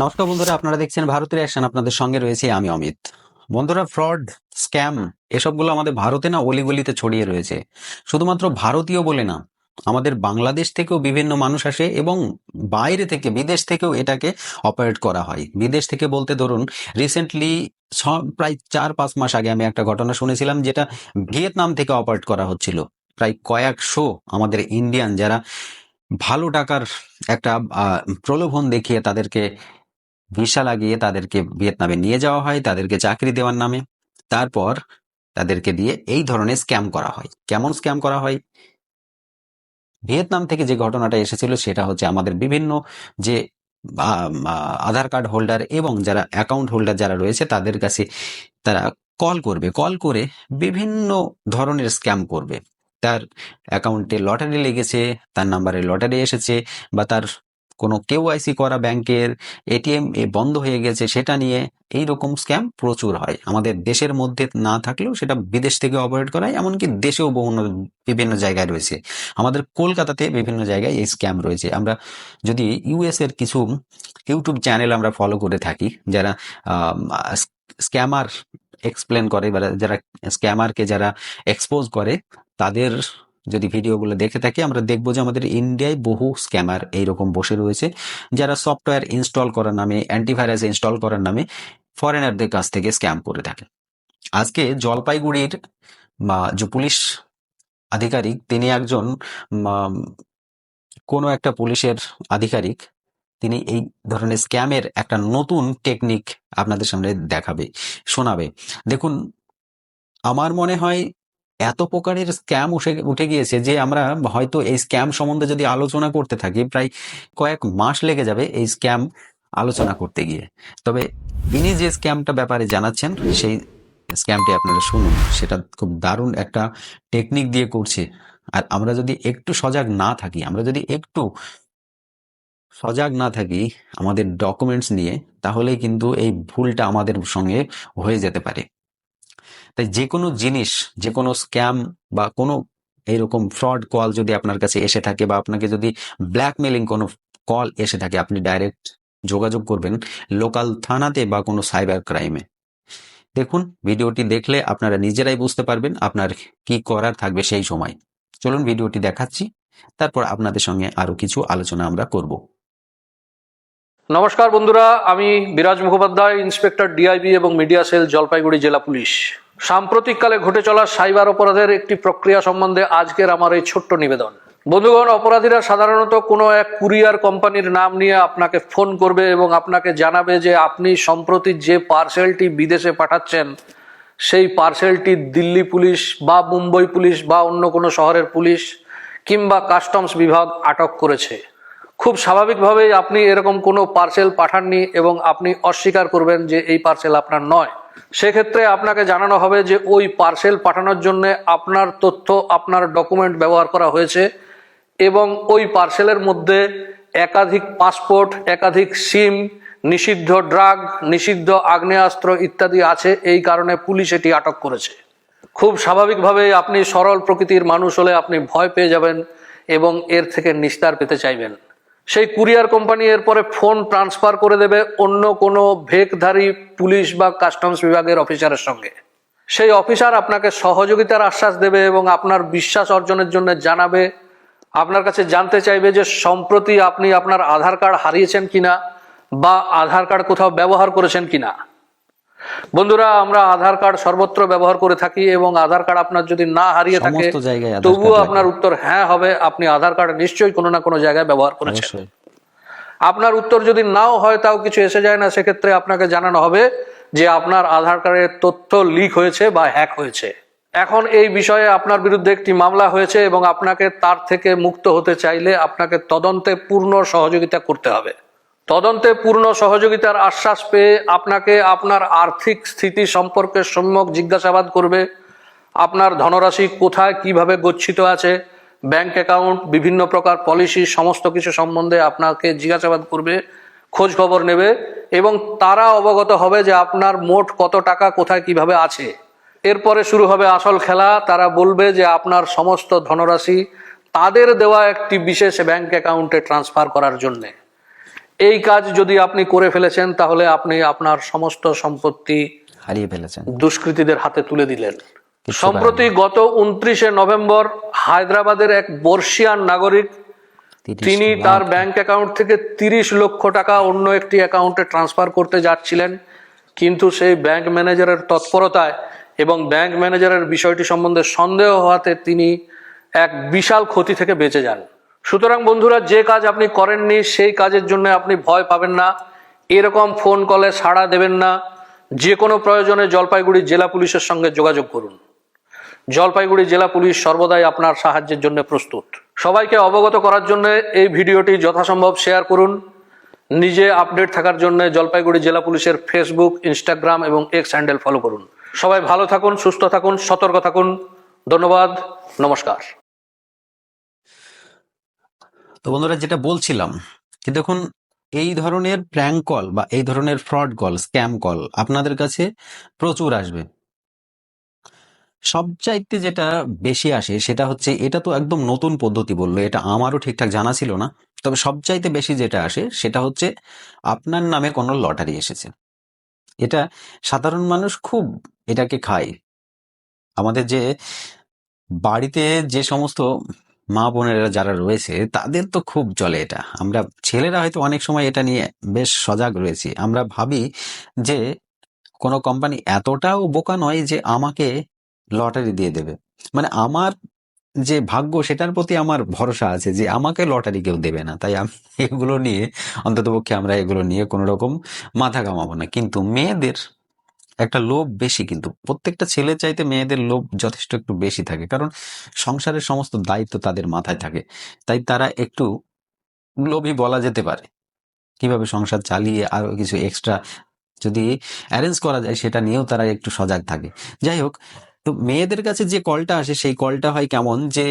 নমস্কার বন্ধুরা, আপনারা দেখছেন ভারতের অ্যাকশন। আপনাদের সঙ্গে রয়েছে আমি অমিত। বন্ধুরা, ফ্রড, স্ক্যাম, এসবগুলো আমাদের ভারতে না অলিগলিতে ছড়িয়ে রয়েছে। শুধুমাত্র ভারতীয় বলে না, আমাদের বাংলাদেশ থেকেও বিভিন্ন মানুষ আসে এবং বাইরে থেকে, বিদেশ থেকেও এটাকে অপারেট করা হয়। বিদেশ থেকে বলতে ধরুন রিসেন্টলি প্রায় চার, পাঁচ মাস আগে আমি একটা ঘটনা শুনেছিলাম যেটা ভিয়েতনাম থেকে অপারেট করা হচ্ছিল। প্রায় কয়েকশো আমাদের ইন্ডিয়ান যারা ভালো টাকার একটা প্রলোভন দেখিয়ে তাদেরকে ভিসা লাগিয়ে তাদেরকে ভিয়েতনামে নিয়ে যাওয়া হয়, তাদেরকে চাকরি দেওয়ার নামে। তারপর তাদেরকে দিয়ে এই ধরনের স্ক্যাম করা হয়। কেমন স্ক্যাম করা হয়? ভিয়েতনাম থেকে যে ঘটনাটা এসেছিল সেটা হচ্ছে আমাদের বিভিন্ন যে আধার কার্ড হোল্ডার এবং যারা অ্যাকাউন্ট হোল্ডার যারা রয়েছে তাদের কাছে তারা কল করবে। কল করে বিভিন্ন ধরনের স্ক্যাম করবে। তার অ্যাকাউন্টে লটারি লেগেছে, তার নাম্বারে লটারি এসেছে বা তার কোনো কেওআইসি করা ব্যাংকের এটিএম এ বন্ধ হয়ে গেছে, সেটা নিয়ে এই রকম স্ক্যাম প্রচুর হয়। আমাদের দেশের মধ্যে না থাকলেও সেটা বিদেশ থেকে অপারেট করা হয়, এমনকি দেশেও বহু, বিভিন্ন জায়গায় রয়েছে। আমাদের কলকাতাতে বিভিন্ন জায়গায় এই স্ক্যাম রয়েছে। আমরা যদি ইউএস এর কিছু ইউটিউব চ্যানেল আমরা ফলো করে থাকি, যারা স্ক্যামার এক্সপ্লেন করে যারা স্ক্যামারকে যারা এক্সপোজ করে, তাদের যদি ভিডিওগুলো দেখে থাকি, আমরা দেখব যে আমাদের ইন্ডিয়ায় বহু স্ক্যামার এইরকম বসে রয়েছে, যারা সফটওয়্যার ইনস্টল করার নামে, অ্যান্টিভাইরাস ইনস্টল করার নামে ফরেনারদের কাছ থেকে স্ক্যাম করে থাকে। আজকে জলপাইগুড়ির যে পুলিশ আধিকারিক, তিনি একজন কোনো একটা পুলিশের আধিকারিক, তিনি এই ধরনের স্ক্যামের একটা নতুন টেকনিক আপনাদের সামনে দেখাবে, শোনাবে। দেখুন, আমার মনে হয় এত প্রকারের স্ক্যাম উঠে উঠে গিয়েছে যে আমরা হয়তো এই স্ক্যাম সম্বন্ধে যদি আলোচনা করতে থাকি, প্রায় কয়েক মাস লেগে যাবে এই স্ক্যাম আলোচনা করতে গিয়ে। তবে ইনি যে স্ক্যামটা ব্যাপারে জানাচ্ছেন, সেই স্ক্যামটি আপনারা শুনুন। সেটা খুব দারুণ একটা টেকনিক দিয়ে করছে। আর আমরা যদি একটু সজাগ না থাকি, আমরা যদি একটু সজাগ না থাকি আমাদের ডকুমেন্টস নিয়ে তাহলে কিন্তু এই ভুলটা আমাদের সঙ্গে হয়ে যেতে পারে। তাই যে কোনো জিনিস যে কোনো স্ক্যাম বা কোনো এইরকম ফ্রড কল যদি আপনার কাছে এসে থাকে বা আপনাকে যদি ব্ল্যাকমেলিং কোনো কল এসে থাকে, আপনি ডাইরেক্ট যোগাযোগ করবেন লোকাল থানাতে বা কোনো সাইবার ক্রাইমে দেখুন, ভিডিওটি দেখলে আপনারা নিজেরাই বুঝতে পারবেন আপনার কি করার থাকবে সেই সময়। চলুন ভিডিওটি দেখাচ্ছি, তারপর আপনাদের সঙ্গে আরও কিছু আলোচনা আমরা করব। নমস্কার বন্ধুরা, আমি বিরাজ মুখোপাধ্যায়, ইন্সপেক্টর ডিআইবি এবং মিডিয়া সেল, জলপাইগুড়ি জেলা পুলিশ। সাম্প্রতিককালে ঘটে চলা সাইবার অপরাধের একটি প্রক্রিয়া সম্বন্ধে আজকের আমার এই ছোট্ট নিবেদন। বন্ধুগণ, অপরাধীরা সাধারণত কোনো এক কুরিয়ার কোম্পানির নাম নিয়ে আপনাকে ফোন করবে এবং আপনাকে জানাবে যে আপনি সম্প্রতি যে পার্সেলটি বিদেশে পাঠাচ্ছেন, সেই পার্সেলটি দিল্লি পুলিশ বা মুম্বই পুলিশ বা অন্য কোনো শহরের পুলিশ কিংবা কাস্টমস বিভাগ আটক করেছে। খুব স্বাভাবিকভাবেই আপনি এরকম কোনো পার্সেল পাঠাননি এবং আপনি অস্বীকার করবেন যে এই পার্সেল আপনার নয়। সেক্ষেত্রে আপনাকে জানানো হবে যে ওই পার্সেল পাঠানোর জন্য আপনার তথ্য, আপনার ডকুমেন্ট ব্যবহার করা হয়েছে এবং ওই পার্সেলের মধ্যে একাধিক পাসপোর্ট, একাধিক সিম, নিষিদ্ধ ড্রাগ, নিষিদ্ধ আগ্নেয়াস্ত্র ইত্যাদি আছে। এই কারণে পুলিশ এটি আটক করেছে। খুব স্বাভাবিকভাবে আপনি সরল প্রকৃতির মানুষ হলে আপনি ভয় পেয়ে যাবেন এবং এর থেকে নিস্তার পেতে চাইবেন। সেই কুরিয়ার কোম্পানি এরপরে ফোন ট্রান্সফার করে দেবে অন্য কোনো ভেকধারী পুলিশ বা কাস্টমস বিভাগের অফিসারের সঙ্গে। সেই অফিসার আপনাকে সহযোগিতার আশ্বাস দেবে এবং আপনার বিশ্বাস অর্জনের জন্য জানাবে। আপনার কাছে জানতে চাইবে যে সম্প্রতি আপনি আপনার আধার কার্ড হারিয়েছেন কিনা বা আধার কার্ড কোথাও ব্যবহার করেছেন কিনা। বন্ধুরা আমরা আধার কার্ড সর্বত্র ব্যবহার করে থাকি এবং আধার কার্ড আপনার যদি না হারিয়ে থাকে তবুও আপনার উত্তর হ্যাঁ হবে। আপনি আধার কার্ড নিশ্চয়ই কোনো না কোনো জায়গায় ব্যবহার করেছেন। আপনার উত্তর যদি নাও হয় তাও কিছু এসে যায় না। সেক্ষেত্রে আপনাকে জানানো হবে যে আপনার আধার কার্ডের তথ্য লিক হয়েছে বা হ্যাক হয়েছে। এখন এই বিষয়ে আপনার বিরুদ্ধে একটি মামলা হয়েছে এবং আপনাকে তার থেকে মুক্ত হতে চাইলে আপনাকে তদন্তে পূর্ণ সহযোগিতা করতে হবে। তদন্তে পূর্ণ সহযোগিতার আশ্বাস পেয়ে আপনাকে আপনার আর্থিক স্থিতি সম্পর্কে সম্যক জিজ্ঞাসাবাদ করবে। আপনার ধনরাশি কোথায়, কীভাবে গচ্ছিত আছে, ব্যাংক অ্যাকাউন্ট, বিভিন্ন প্রকার পলিসি, সমস্ত কিছু সম্বন্ধে আপনাকে জিজ্ঞাসাবাদ করবে, খোঁজ খবর নেবে এবং তারা অবগত হবে যে আপনার মোট কত টাকা, কোথায়, কীভাবে আছে। এরপরে শুরু হবে আসল খেলা। তারা বলবে যে আপনার সমস্ত ধনরাশি তাদের দেওয়া একটি বিশেষ ব্যাংক অ্যাকাউন্টে ট্রান্সফার করার জন্যে। এই কাজ যদি আপনি করে ফেলেছেন তাহলে আপনি আপনার সমস্ত সম্পত্তি হারিয়ে ফেলেছেন। দুষ্কৃতীদের হাতে তুলে দিলেন। সম্প্রতি গত উনত্রিশে নভেম্বর হায়দ্রাবাদের এক বর্ষিয়ান নাগরিক তিনি তার ব্যাংক অ্যাকাউন্ট থেকে তিরিশ লক্ষ টাকা অন্য একটি অ্যাকাউন্টে ট্রান্সফার করতে যাচ্ছিলেন। কিন্তু সেই ব্যাংক ম্যানেজারের তৎপরতায় এবং ব্যাংক ম্যানেজারের বিষয়টি সম্বন্ধে সন্দেহ হওয়াতে তিনি এক বিশাল ক্ষতি থেকে বেঁচে যান। সুতরাং বন্ধুরা, যে কাজ আপনি করেননি, সেই কাজের জন্য আপনি ভয় পাবেন না। এরকম ফোন কলে সাড়া দেবেন না। যে কোনো প্রয়োজনে জলপাইগুড়ি জেলা পুলিশের সঙ্গে যোগাযোগ করুন। জলপাইগুড়ি জেলা পুলিশ সর্বদাই আপনার সাহায্যের জন্য প্রস্তুত। সবাইকে অবগত করার জন্য এই ভিডিওটি যথাসম্ভব শেয়ার করুন। নিজে আপডেট থাকার জন্য জলপাইগুড়ি জেলা পুলিশের ফেসবুক ইনস্টাগ্রাম এবং এক্স হ্যান্ডেল ফলো করুন। সবাই ভালো থাকুন, সুস্থ থাকুন, সতর্ক থাকুন। ধন্যবাদ, নমস্কার। তো বন্ধুরা যেটা বলছিলাম যে দেখুন, এই ধরনের প্র্যাঙ্ক কল বা এই ধরনের ফ্রড কল স্ক্যাম কল আপনাদের কাছে প্রচুর আসবে। সবচাইতে যেটা বেশি আসে সেটা হচ্ছে, এটা তো একদম নতুন পদ্ধতি বলল, এটা আমারও ঠিকঠাক জানা ছিল না। তবে সবচাইতে বেশি যেটা আসে সেটা হচ্ছে, আপনার নামে কোনো লটারি এসেছে। এটা সাধারণ মানুষ খুব এটাকে খায়। আমাদের যে বাড়িতে যে সমস্ত মা বোনেরা যারা রয়েছে, তাদের তো খুব চলে এটা। আমরা ছেলেরা হয়তো অনেক সময় এটা নিয়ে বেশ সজাগ রয়েছি। আমরা ভাবি যে কোনো কোম্পানি এতটাও বোকা নয় যে আমাকে লটারি দিয়ে দেবে। মানে আমার যে ভাগ্য, সেটার প্রতি আমার ভরসা আছে যে আমাকে লটারি কেউ দেবে না। তাই আমি এগুলো নিয়ে অন্ততপক্ষে আমরা এগুলো নিয়ে কোনো রকম মাথা কামাবো না। কিন্তু মেয়েদের একটা লোভ বেশি কিন্তু। প্রত্যেকটা ছেলে চাইতে মেয়েদের লোভ যথেষ্ট একটু বেশি থাকে। কারণ সংসারের সমস্ত দায়িত্ব তাদের মাথায় থাকে। তাই তারা একটু লোভী বলা যেতে পারে। কীভাবে সংসার চালিয়ে আরও কিছু এক্সট্রা যদি অ্যারেঞ্জ করা যায়, সেটা নিয়েও তারা একটু সজাগ থাকে। যাই হোক, তো মেয়েদের কাছে যে কলটা আসে, সেই কলটা হয় কেমন যে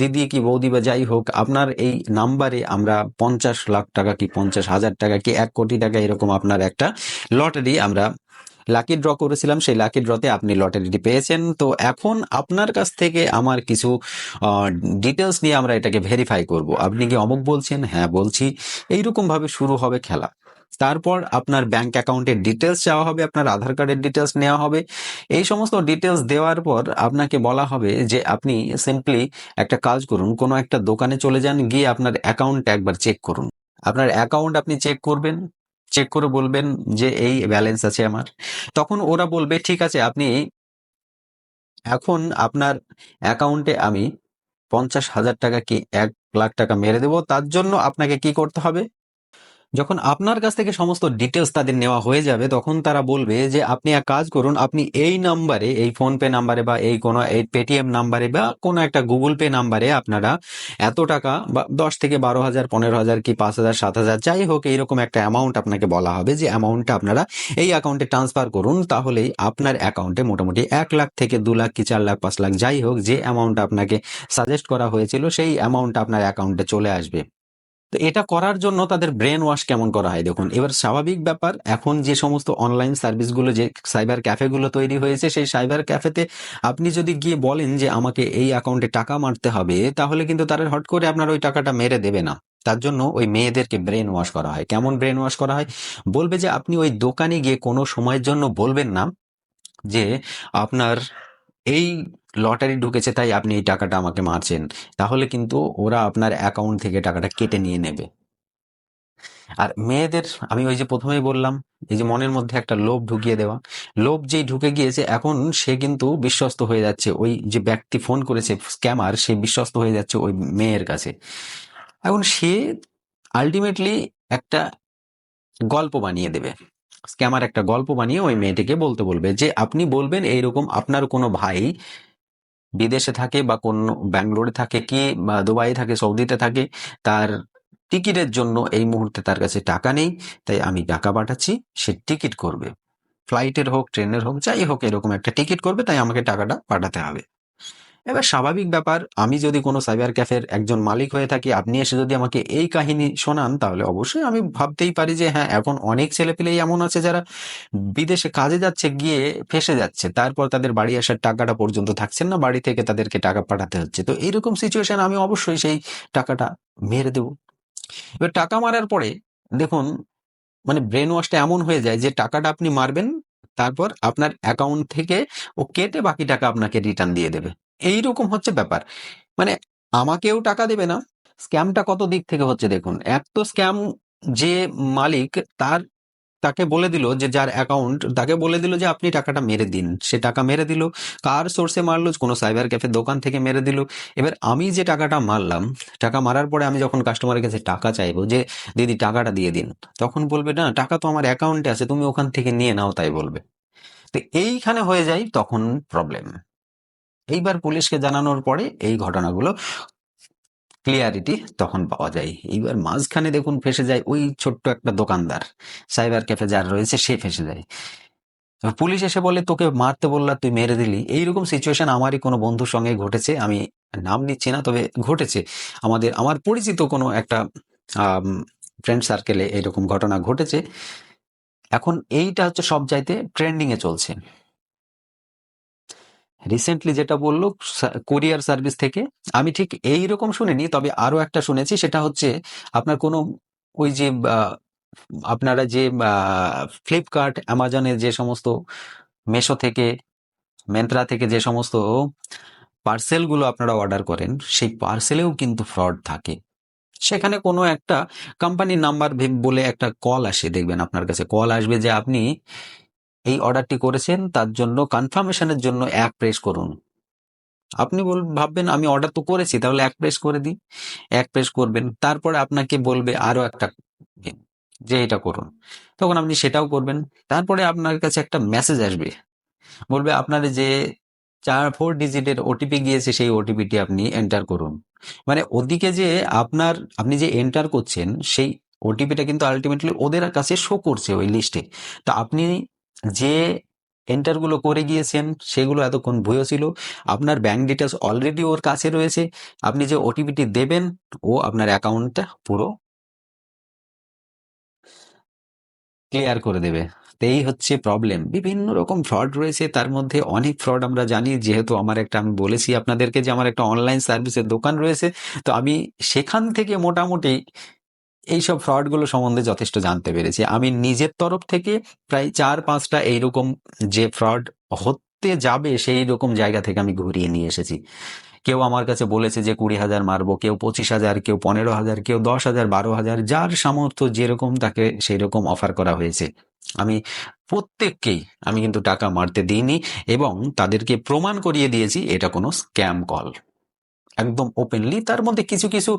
দিদি কি বৌদি বা যাই হোক, আপনার এই নাম্বারে আমরা পঞ্চাশ লাখ টাকা কি পঞ্চাশ হাজার টাকা কি এক কোটি টাকা এরকম আপনার একটা লটারি আমরা লাকি ড্র করেছিলাম, সেই লাকি ড্রতে আপনি লটারিটি পেয়েছেন। তো এখন আপনার কাছ থেকে আমার কিছু ডিটেলস নিয়ে আমরা এটাকে ভেরিফাই করব। আপনি কি অমুক বলছেন? হ্যাঁ বলছি। এইরকম ভাবে শুরু হবে খেলা। তারপর আপনার ব্যাংক অ্যাকাউন্টের ডিটেলস চাওয়া হবে, আপনার আধার কার্ডের ডিটেলস নেওয়া হবে। এই সমস্ত ডিটেলস দেওয়ার পর আপনাকে বলা হবে যে আপনি সিম্পলি একটা কাজ করুন, কোনো একটা দোকানে চলে যান, গিয়ে আপনার অ্যাকাউন্ট একবার চেক করুন। আপনার অ্যাকাউন্ট আপনি চেক করবেন চেক করে বলবেন যে এই ব্যালেন্স আছে আমার। তখন ওরা বলবে, ঠিক আছে, আপনি এখন আপনার অ্যাকাউন্টে আমি পঞ্চাশ হাজার টাকা কি এক লাখ টাকা মেরে দেব। তার জন্য আপনাকে কি করতে হবে? যখন আপনার কাছ থেকে সমস্ত ডিটেলস তাদের নেওয়া হয়ে যাবে, তখন তারা বলবে যে, আপনি এক কাজ করুন, আপনি এই নাম্বারে এই ফোন পে নাম্বারে বা এই কোনো, এই পেটিএম নাম্বারে বা কোনো একটা গুগল পে নাম্বারে আপনারা এত টাকা বা দশ থেকে বারো হাজার, পনেরো হাজার কি পাঁচ হাজার, সাত হাজার, যাই হোক, এইরকম একটা অ্যামাউন্ট আপনাকে বলা হবে যে অ্যামাউন্টটা আপনারা এই অ্যাকাউন্টে ট্রান্সফার করুন, তাহলেই আপনার অ্যাকাউন্টে মোটামুটি এক লাখ থেকে দু লাখ কি চার লাখ, পাঁচ লাখ, যাই হোক, যে অ্যামাউন্ট আপনাকে সাজেস্ট করা হয়েছিল, সেই অ্যামাউন্ট আপনার অ্যাকাউন্টে চলে আসবে। তো এটা করার জন্য তাদের ব্রেন ওয়াশ কেমন করা হয় দেখুন। এবার স্বাভাবিক ব্যাপার, এখন যে সমস্ত অনলাইন সার্ভিসগুলো যে সাইবার ক্যাফেগুলো তৈরি হয়েছে, সেই সাইবার ক্যাফেতে আপনি যদি গিয়ে বলেন যে আমাকে এই অ্যাকাউন্টে টাকা মারতে হবে, তাহলে কিন্তু তারা হট করে আপনার ওই টাকাটা মেরে দেবে না। তার জন্য ওই মেয়েদেরকে ব্রেন ওয়াশ করা হয়। কেমন ব্রেন ওয়াশ করা হয়? বলবে যে আপনি ওই দোকানে গিয়ে কোনো সময়ের জন্য বলবেন না যে আপনার এই লটারি ঢুকেছে, তাই আপনি এই টাকাটা আমাকে মারছেন। তাহলে কিন্তু ওরা আপনার অ্যাকাউন্ট থেকে টাকাটা কেটে নিয়ে নেবে। আর মেয়েদের, আমি ওই যে প্রথমেই বললাম, এই যে মনের মধ্যে একটা লোভ ঢুকিয়ে দেওয়া। লোভ যেই ঢুকে গিয়েছে, এখন সে কিন্তু বিশ্বস্ত হয়ে যাচ্ছে। ওই যে ব্যক্তি ফোন করেছে, স্ক্যামার, সে বিশ্বস্ত হয়ে যাচ্ছে ওই মেয়ের কাছে। এখন সে আলটিমেটলি একটা গল্প বানিয়ে দেবে। স্ক্যামার একটা গল্প বানিয়ে ওই মেয়েটিকে বলতে বলবে যে, আপনি বলবেন এইরকম, আপনার কোনো ভাই বিদেশে থাকে বা কোন ব্যাঙ্গালোরে থাকে কি বা দুবাই থাকে, সৌদিতে থাকে, তার টিকিটের জন্য এই মুহূর্তে তার কাছে টাকা নেই। তাই আমি টাকা পাঠাচ্ছি, সে টিকিট করবে। ফ্লাইটের হোক, ট্রেনের হোক, যাই হোক, এরকম একটা টিকিট করবে, তাই আমাকে টাকাটা পাঠাতে হবে। এবার স্বাভাবিক ব্যাপার, আমি যদি কোনো সাইবার ক্যাফের একজন মালিক হয়ে থাকি, আপনি এসে যদি আমাকে এই কাহিনী শোনান, তাহলে অবশ্যই আমি ভাবতেই পারি যে হ্যাঁ এখন অনেক ছেলেপেলেই এমন আছে যারা বিদেশে কাজে যাচ্ছে, গিয়ে ফেসে যাচ্ছে। তারপর তাদের বাড়ি আসার টাকাটা পর্যন্ত থাকছেন না, বাড়ি থেকে তাদেরকে টাকা পাঠাতে হচ্ছে। তো এইরকম সিচুয়েশন আমি অবশ্যই সেই টাকাটা মেরে দেব। এবার টাকা মারার পরে, দেখুন মানে ব্রেন ওয়াশটা এমন হয়ে যায় যে টাকাটা আপনি মারবেন, তারপর আপনার অ্যাকাউন্ট থেকে ও কেটে বাকি টাকা আপনাকে রিটার্ন দিয়ে দেবে। এই রকম হচ্ছে ব্যাপার। মানে আমাকেও টাকা দেবে না। স্ক্যামটা কত দিক থেকে হচ্ছে দেখুন। এক তো স্ক্যাম যে মালিক তার, তাকে বলে দিল যে যার অ্যাকাউন্ট, তাকে বলে দিল যে আপনি টাকাটা মেরে দিন। সে টাকা মেরে দিল। কার সোর্সে মারলো? কোনো সাইবার ক্যাফে দোকান থেকে মেরে দিল। এবার আমি যে টাকাটা মারলাম, টাকা মারার পরে আমি যখন কাস্টমারের কাছে টাকা চাইব যে, দিদি, টাকাটা দিয়ে দিন। তখন বলবে, না, টাকা তো আমার অ্যাকাউন্টে আছে, তুমি ওখান থেকে নিয়ে নাও, তাই বলবে। তো এইখানে হয়ে যায় তখন প্রবলেম এইবার পুলিশকে জানানোর পরে এই ঘটনাগুলো ক্লিয়ারিটি তখন পাওয়া যায়। এইবার মাঝখানে দেখুন ফেসে যায় ওই ছোট্ট একটা দোকানদার। সাইবার ক্যাফে যার রয়েছে সে ফেসে যায়। পুলিশ এসে বলে, তোকে মারতে বললা তুই মেরে দিলি। এইরকম সিচুয়েশন আমারই কোনো বন্ধুর সঙ্গে ঘটেছে। আমি নাম নিচ্ছি না, তবে ঘটেছে। আমাদের, আমার পরিচিত কোনো একটা ফ্রেন্ড সার্কেলে এইরকম ঘটনা ঘটেছে। এখন এইটা হচ্ছে সব চাইতে ট্রেন্ডিংয়ে চলছে। রিসেন্টলি যেটা বলল কোরিয়ার সার্ভিস থেকে, আমি ঠিক এই রকম শুনিনি, তবে আরও একটা শুনেছি, সেটা হচ্ছে আপনার কোনো ওই যে আপনারা যে ফ্লিপকার্ট অ্যামাজনের যে সমস্ত মেশো থেকে মেন্ত্রা থেকে যে সমস্ত পার্সেলগুলো আপনারা অর্ডার করেন, সেই পার্সেলেও কিন্তু ফ্রড থাকে। সেখানে কোনো একটা কোম্পানির নাম্বার বলে একটা কল আসে, দেখবেন আপনার কাছে। কল আসবে যে আপনি এই অর্ডারটি করেছেন, তার জন্য কনফার্মেশনের জন্য এক প্রেস করুন। আপনি বল, ভাববেন আমি অর্ডার তো করেছি, তাহলে এক প্রেস করে দিই। এক প্রেস করবেন, তারপরে আপনাকে বলবে আরও একটা যে এটা করুন। তখন আপনি সেটাও করবেন, তারপরে আপনার কাছে একটা মেসেজ আসবে। বলবে আপনার যে চার ফোর ডিজিটের ওটিপি গিয়েছে, সেই ওটিপিটি আপনি এন্টার করুন। মানে ওদিকে যে আপনার, আপনি যে এন্টার করছেন, সেই ওটিপিটা কিন্তু আলটিমেটলি ওদের কাছে শো করছে ওই লিস্টে তা আপনি যে এন্টারগুলো করে গিয়েছেন, সেগুলো এতক্ষণ ভুয়ো ছিল। আপনার ব্যাংক ডিটেলস অলরেডি ওর কাছে রয়েছে। আপনি যে ওটিপিটি দেবেন, ও আপনার অ্যাকাউন্টটা পুরো ক্লিয়ার করে দেবে। এই হচ্ছে প্রবলেম বিভিন্ন রকম ফ্রড রয়েছে। তার মধ্যে অনেক ফ্রড আমরা জানি। যেহেতু আমার একটা, আমি বলেছি আপনাদেরকে যে আমার একটা অনলাইন সার্ভিসের দোকান রয়েছে। তো আমি সেখান থেকে মোটামুটি এইসব ফ্রডগুলো সম্বন্ধে যথেষ্ট জানতে পেরেছি। আমি নিজের তরফ থেকে প্রায় চার পাঁচটা এইরকম যে ফ্রড হতে যাবে সেই রকম জায়গা থেকে আমি ঘুরিয়ে নিয়ে এসেছি। কেউ আমার কাছে বলেছে যে কুড়ি হাজার মারবো, কেউ পঁচিশ হাজার, কেউ পনেরো হাজার, কেউ দশ হাজার, বারো হাজার, যার সামর্থ্য যেরকম তাকে সেই রকম অফার করা হয়েছে। আমি প্রত্যেককেই, আমি কিন্তু টাকা মারতে দিইনি এবং তাদেরকে প্রমাণ করিয়ে দিয়েছি, এটা কোনো স্ক্যাম কল একদম ওপেনলি তার মধ্যে কিছু কিছু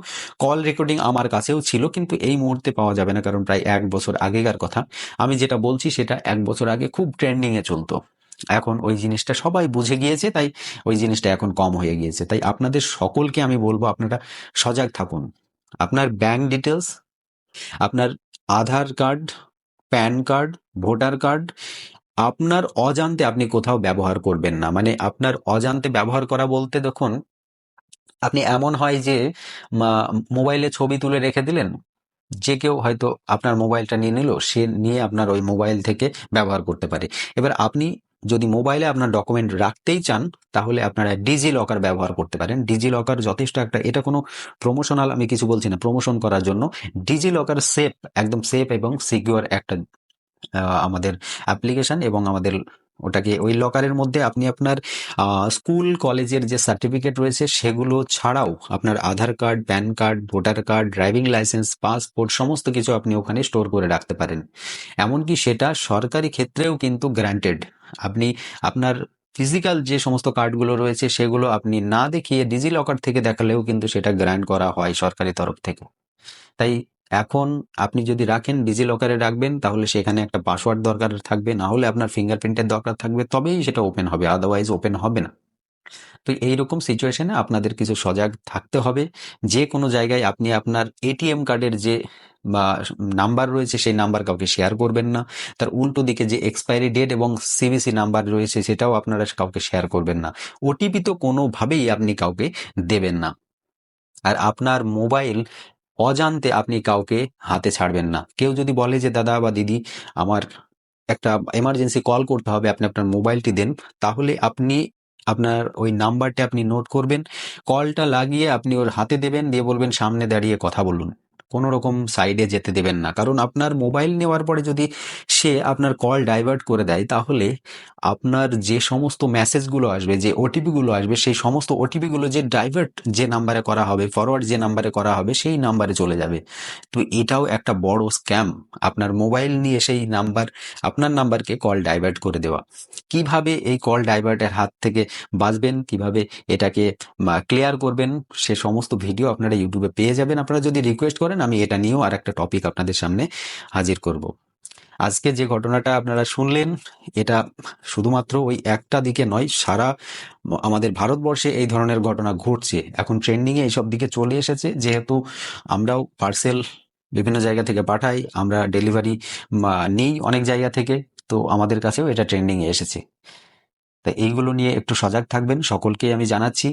কল রেকর্ডিং আমার কাছেও ছিল, কিন্তু এই মুহূর্তে পাওয়া যাবে না, কারণ প্রায় এক বছর আগেকার কথা। আমি যেটা বলছি সেটা এক বছর আগে খুব ট্রেন্ডিংয়ে চলতো। এখন ওই জিনিসটা সবাই বুঝে গিয়েছে, তাই ওই জিনিসটা এখন কম হয়ে গিয়েছে। তাই আপনাদের সকলকে আমি বলব, আপনারা সজাগ থাকুন। আপনার ব্যাংক ডিটেলস আপনার Aadhaar card PAN card voter card আপনার অজান্তে আপনি কোথাও ব্যবহার করবেন না। মানে আপনার অজান্তে ব্যবহার করা বলতে দেখুন আপনি এমন হয় যে মোবাইলে ছবি তুলে রেখে দিলেন, যে কেউ হয়তো আপনার মোবাইলটা নিয়ে নিল, সে নিয়ে আপনার ওই মোবাইল থেকে ব্যবহার করতে পারে। এবার আপনি যদি মোবাইলে আপনার ডকুমেন্ট রাখতেই চান, তাহলে আপনারা ডিজি লকার ব্যবহার করতে পারেন। ডিজি লকার যথেষ্ট একটা, এটা কোনো প্রমোশনাল আমি কিছু বলছি না প্রমোশন করার জন্য। ডিজি লকার সেফ, একদম সেফ এবং সিকিউর একটা আমাদের অ্যাপ্লিকেশন এবং আমাদের ওটাকে ওই লকারের মধ্যে আপনি আপনার স্কুল কলেজের যে সার্টিফিকেট রয়েছে সেগুলো ছাড়াও আপনার Aadhaar card PAN card voter card driving licence passport সমস্ত কিছু আপনি ওখানে স্টোর করে রাখতে পারেন। এমনকি সেটা সরকারি ক্ষেত্রেও কিন্তু গ্রান্টেড আপনি আপনার ফিজিক্যাল যে সমস্ত কার্ডগুলো রয়েছে সেগুলো আপনি না দেখিয়ে ডিজি লকার থেকে দেখালেও কিন্তু সেটা গ্র্যান্ট করা হয় সরকারি তরফ থেকে। তাই এখন আপনি যদি রাখেন ডিজি লকারে রাখবেন, তাহলে সেখানে একটা পাসওয়ার্ড দরকার থাকবে। না হলে আপনার ফিঙ্গারপ্রিন্টের দরকার থাকবে, তবেই সেটা ওপেন হবে আদারওয়াইজ ওপেন হবে না। তো এইরকম সিচুয়েশনে আপনাদের কিছু সজাগ থাকতে হবে। যে কোনো জায়গায় আপনি আপনার এটিএম কার্ডের যে, বা নাম্বার রয়েছে, সেই নাম্বার কাউকে শেয়ার করবেন না। তার উল্টো দিকে যে এক্সপায়ারি ডেট এবং সিবিসি নাম্বার রয়েছে, সেটাও আপনারা কাউকে শেয়ার করবেন না। ওটিপি তো কোনোভাবেই আপনি কাউকে দেবেন না। আর আপনার মোবাইল অজান্তে আপনি কাউকে হাতে ছাড়বেন না। কেউ যদি বলে যে, দাদা বা দিদি, আমার একটা এমার্জেন্সি কল করতে হবে, আপনি আপনার মোবাইলটি দেন। তাহলে আপনি আপনার ওই নাম্বারটা আপনি নোট করবেন। কলটা লাগিয়ে আপনি ওর হাতে দেবেন, দিয়ে বলবেন, সামনে দাঁড়িয়ে কথা বলুন। কোনো রকম সাইডে যেতে দেবেন না। কারণ আপনার মোবাইল নেওয়ার পরে যদি সে আপনার কল ডাইভার্ট করে দেয়, তাহলে আপনার যে সমস্ত মেসেজগুলো আসবে, যে ওটিপিগুলো আসবে, সেই সমস্ত ওটিপিগুলো যে ডাইভার্ট যে নাম্বারে করা হবে ফরওয়ার্ড যে নাম্বারে করা হবে, সেই নাম্বারে চলে যাবে। তো এটাও একটা বড় স্ক্যাম আপনার মোবাইল নিয়ে সেই নাম্বার আপনার নাম্বারকে কল ডাইভার্ট করে দেওয়া। কীভাবে এই কল ডাইভার্টের হাত থেকে বাঁচবেন, কীভাবে এটাকে ক্লিয়ার করবেন, সে সমস্ত ভিডিও আপনারা ইউটিউবে পেয়ে যাবেন। আপনারা যদি রিকোয়েস্ট করেন আমি এটা নিয়েও আর একটা টপিক আপনাদের সামনে হাজির করব। আজকে যে ঘটনাটা আপনারা শুনলেন, এটা শুধুমাত্র ওই একটা দিকে নয়, সারা আমাদের ভারতবর্ষে এই ধরনের ঘটনা ঘটছে। এখন ট্রেন্ডিংয়ে এইসব দিকে চলে এসেছে। যেহেতু আমরাও পার্সেল বিভিন্ন জায়গা থেকে পাঠাই, আমরা ডেলিভারি নেই অনেক জায়গা থেকে, তো আমাদের কাছেও এটা ট্রেন্ডিংয়ে এসেছে। তা এইগুলো নিয়ে একটু সজাগ থাকবেন। সকলকেই আমি জানাচ্ছি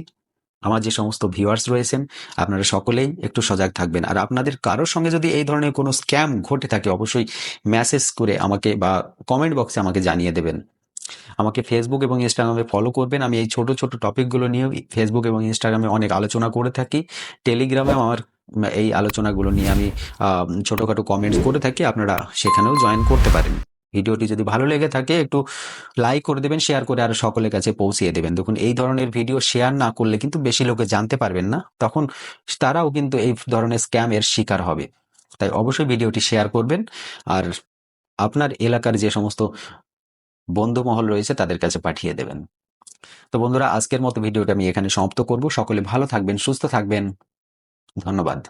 আমার যে সমস্ত ভিউয়ার্স রয়েছেন, আপনারা সকলেই একটু সজাগ থাকবেন। আর আপনাদের কারোর সঙ্গে যদি এই ধরনের কোনো স্ক্যাম ঘটে থাকে, অবশ্যই মেসেজ করে আমাকে বা কমেন্ট বক্সে আমাকে জানিয়ে দেবেন। আমাকে ফেসবুক এবং ইনস্টাগ্রামে ফলো করবেন। আমি এই ছোট ছোট টপিকগুলো নিয়ে ফেসবুক এবং ইনস্টাগ্রামে অনেক আলোচনা করে থাকি। টেলিগ্রামে আমার এই আলোচনাগুলো নিয়ে আমি ছোটোখাটো কমেন্টস করে থাকি। আপনারা সেখানেও জয়েন করতে পারেন। ভিডিওটি যদি ভালো লেগে থাকে, একটু লাইক করে দেবেন শেয়ার করে আর সকলের কাছে পৌঁছিয়ে দেবেন। দেখুন, এই ধরনের ভিডিও শেয়ার না করলে কিন্তু বেশি লোকে জানতে পারবেন না। তখন তারাও কিন্তু এই ধরনের স্ক্যামের শিকার হবে। তাই অবশ্যই ভিডিওটি শেয়ার করবেন। আর আপনার এলাকার যে সমস্ত বন্ধু মহল রয়েছে, তাদের কাছে পাঠিয়ে দেবেন। তো বন্ধুরা, আজকের মতো ভিডিওটা আমি এখানে সমাপ্ত করব। সকলে ভালো থাকবেন, সুস্থ থাকবেন। ধন্যবাদ।